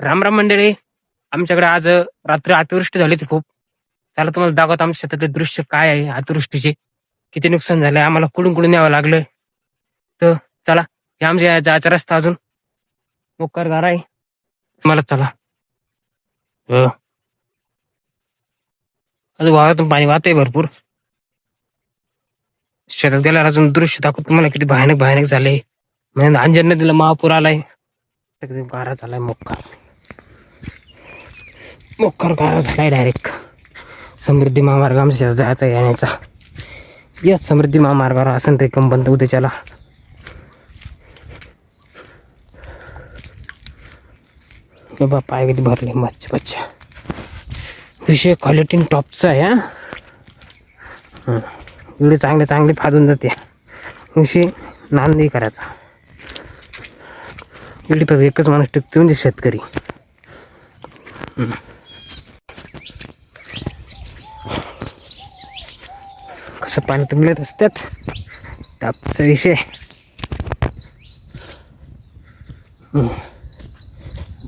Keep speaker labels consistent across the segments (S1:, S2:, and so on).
S1: राम राम मंडळी. आमच्याकडे आज रात्री अतिवृष्टी झाली ती खूप. त्याला तुम्हाला दाखवत आमच्या शेतातले दृश्य काय आहे अतिवृष्टीचे. किती नुकसान झालंय आम्हाला कुडून कुडून यावं लागलं? तर चला हे आमच्या जायचा रस्ता अजून. मोकार झाला आहे. मला चला. अजून वावरातून पाणी वाहतंय भरपूर. शेतात गेल्यावर अजून दृश्य दाखवत तुम्हाला किती भयानक भयानक झालंय. म्हणजे अंजन नदीला महापूर आलाय. बारा झालाय मोक्कार मोकर गारा झालाय डायरेक्ट समृद्धी महामार्ग आमच्या जायचा येण्याचा याच समृद्धी महामार्गावर असं ते बंद उद्याच्याला. बाबा पाय कधी भरले मच्छा बच्चा विषय क्वालिटी टॉपचा आहे हां. हं. एवढे चांगले चांगले फादून जाते. विषय नांदी करायचा. एवढी फक्त एकच माणूस टिकतो म्हणजे शेतकरी. हम्म. पाणी तुमले रस्त्यात. तापचा विषय. हम्म.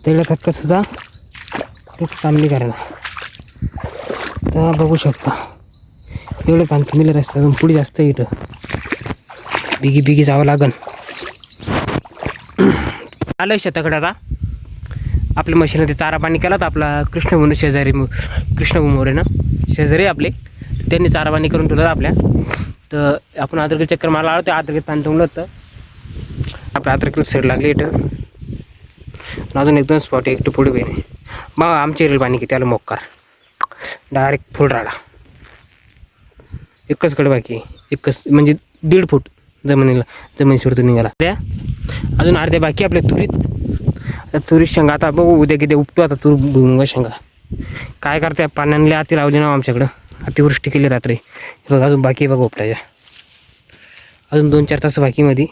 S1: तेवढ्या कसं जा? खूप चांगली करा तर बघू शकता. एवढं पाणी तुमले रस्त्यातून पुढे जास्त इथं. बिगी बिगी जावं लागन. आलं शेताकडे आता. आपल्या मशीनमध्ये चारा पाणी केला तर आपला कृष्णभून शेजारी मु- ना? शेजारी आपले. त्यांनी चारा पाणी करून ठेवलं आपल्या. तर आपण आदरकील चक्कर मारला आलो ते आदरकीत पाणी तुंबलं होतं. आपल्या आदरकील सेड लागली इथं. अजून एक दोन स्पॉट एक पुढे बेने मग आमच्या एरियल पाणी किती आलं मोक्कार. डायरेक्ट फुल राहिला. एकच कडे बाकी एकच म्हणजे दीड फूट जमिनीला जमिनीवरतून निघाला. त्या अजून अर्ध्या बाकी आपल्या तुरीत. तुरीत शेंगा आता बघू उद्या किती उपटू आता तूर भुईमुगा शेंगा. काय करते पाण्याने आती लावली ना हो आमच्याकडं. अतिवृष्टी केली रात्री. बघ बघा अजून बाकी आहे बघा उपटायच्या अजून दोन चार तास बाकीमध्ये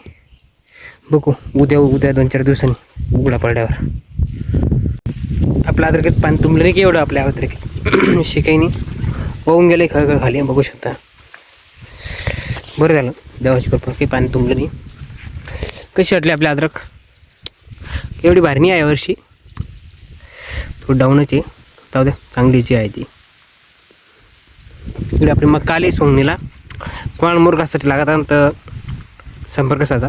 S1: बघू उद्या उद्या दोन चार दिवसांनी. उघडा पडल्यावर. आपल्या अद्रकीत पाणी तुंबलं नाही की एवढं आपल्या अद्रकीत. शिकाई नाही. वाहून गेलं खळ खळ खाली. बघू शकता. बरं झालं. देवाची कृपा काही पाणी तुंबलं नाही. कशी वाटली आपली अद्रक? एवढी भारी नाही आहे यावर्षी थोडं डाऊनच आहे. जाऊ द्या चांगली जी आहे ती. इकडे आपली मग काली सोंगणीला. कोण मुरगासाठी लागत तर संपर्क साधा.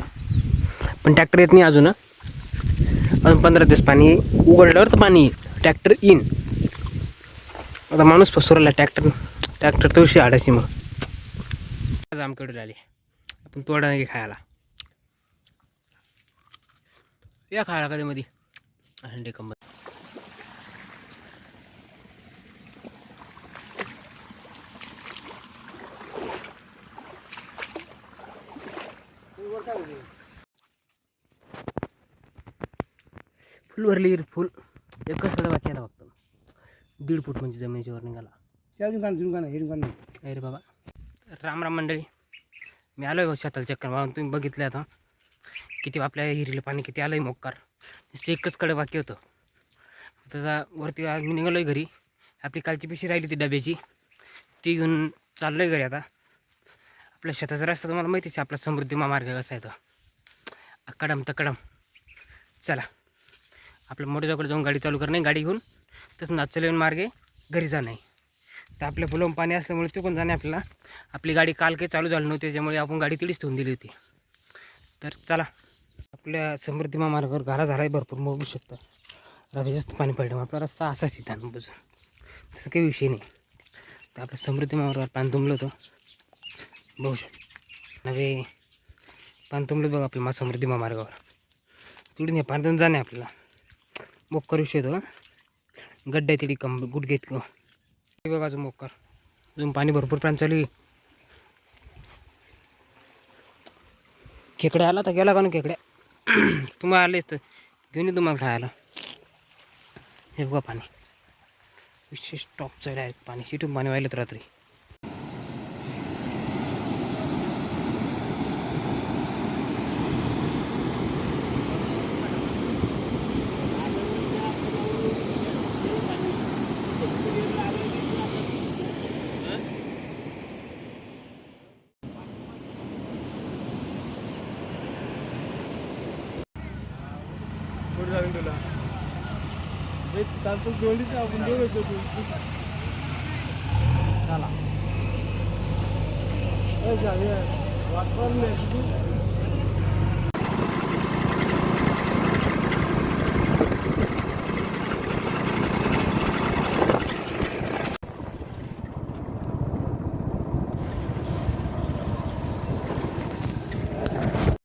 S1: पण ट्रॅक्टर येत नाही अजून. अजून पंधरा दिवस पाणी उघडल्यावरच पाणी ट्रॅक्टर येईन. आता माणूस फसवला ट्रॅक्टर ट्रॅक्टर तुळशी आडायची मग. आज आमकडे आली. आपण तोडा नाही खायला. या खायला कधी मध्ये अंडे कंबर. फुल भरली फुल. एकच कडे बाकी आता फक्त. दीड फूट म्हणजे जमिनीच्या वर निघाला.
S2: दुकान हे दुकान नाही
S1: अरे बाबा. राम राम मंडळी. मी आलो आहे शेताला चक्कर मारून. तुम्ही बघितलं आता. किती आपल्या हिरीला पाणी किती आलं आहे मोक्कार नुसतं एकच कडे बाकी होतं. त्याचा वरती मी निघालो आहे घरी. आपली कालची पिशी राहिली ती डब्याची. ती घेऊन चाललो आहे घरी आता. आपल्या शेताचा रस्ता तुम्हाला माहितीच आहे आपला समृद्धी महामार्ग कसा आहे तो. अकडम तकडम चला. आपल्या मोठ्याजवळ जाऊन गाडी चालू करणे गाडी घेऊन. तसं नाचल येऊन मार्गे घरी जाणं तर आपल्या फुलं पाणी असल्यामुळे तिकून जाणे आपल्याला. आपली गाडी काल काही चालू झाली नव्हती त्याच्यामुळे आपण गाडी तिडीच ठेवून दिली होती. तर चला. आपल्या समृद्धी महामार्गावर घरा झाला आहे भरपूर बघू शकता. रात्री जास्त पाणी पडलं आपला रस्ता असाच इथं बसून तसं काही विषय नाही. तर आपल्या समृद्धी महामार्गावर पाणी तुंबलं होतं. बघू शकतो. नवे पाणी तुंबलं बघ आपल्या मा समृद्धी महामार्गावर तिकडून हे पाणी जाणे आपल्याला. मोक्कर विषय तो गड्डे तिडी कम गुडघे इतकं हे बघा अजून मोक्कर अजून पाणी भरपूर प्राण चालू खेकड्या आला तर गेला का ना खेकड्या तुम्हाला आले तर घेऊन ये तुम्हाला खायला. हे बघा पाणी. विशेष टॉपचं डायरेक्ट पाणी. शिटून पाणी वाहिलं रात्री.
S2: घालून तुला तांतूळ दोडीच आपण देऊ होतो तू झाला वातावरण